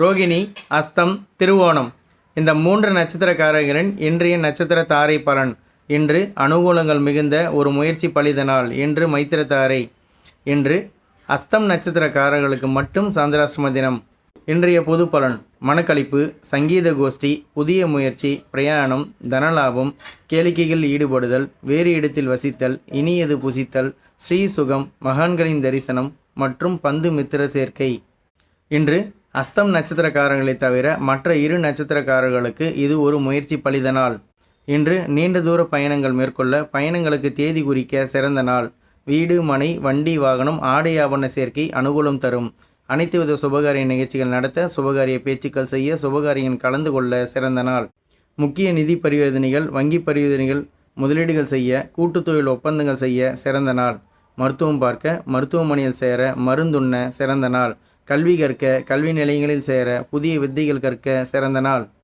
ரோகிணி அஸ்தம் திருவோணம். இந்த மூன்று நட்சத்திரக்காரர்களின் இன்றைய நட்சத்திர தாரை பலன். இன்று அனுகூலங்கள் மிகுந்த ஒரு முயற்சி பலித நாள் இன்று மைத்திர தாரை இன்று அஸ்தம் நட்சத்திரக்காரர்களுக்கு மட்டும் சந்திராஷ்டம தினம். இன்றைய பொது பலன் மனக்களிப்பு சங்கீத கோஷ்டி புதிய முயற்சி பிரயாணம் தனலாபம் கேளிக்கையில் ஈடுபடுதல் வேறு இடத்தில் வசித்தல் இனியது புசித்தல் ஸ்ரீ சுகம் மகான்களின் தரிசனம் மற்றும் பந்து மித்திர சேர்க்கை. இன்று அஸ்தம் நட்சத்திரக்காரர்களை தவிர மற்ற இரு நட்சத்திரக்காரர்களுக்கு இது ஒரு முயற்சி பலித நாள் இன்று நீண்ட தூர பயணங்கள் மேற்கொள்ள பயணங்களுக்கு தேதி குறிக்க சிறந்த நாள். வீடு மனை வண்டி வாகனம் ஆடை ஆபரண சேர்க்கை அனுகூலம் தரும். அனைத்து வித சுபகாரிய நிகழ்ச்சிகள் நடத்த சுபகாரிய பேச்சுக்கள் செய்ய சுபகாரியம் கலந்து கொள்ள சிறந்த நாள். முக்கிய நிதி பரிவர்த்தனைகள் வங்கி பரிவர்த்தனைகள் முதலீடுகள் செய்ய கூட்டுத்தொழில் ஒப்பந்தங்கள் செய்ய சிறந்த நாள். மருத்துவம் பார்க்க மருத்துவமனையில் சேர மருந்துண்ண சிறந்த நாள். கல்வி கற்க கல்வி நிலையங்களில் சேர புதிய வித்தைகள் கற்க சிறந்த நாள்.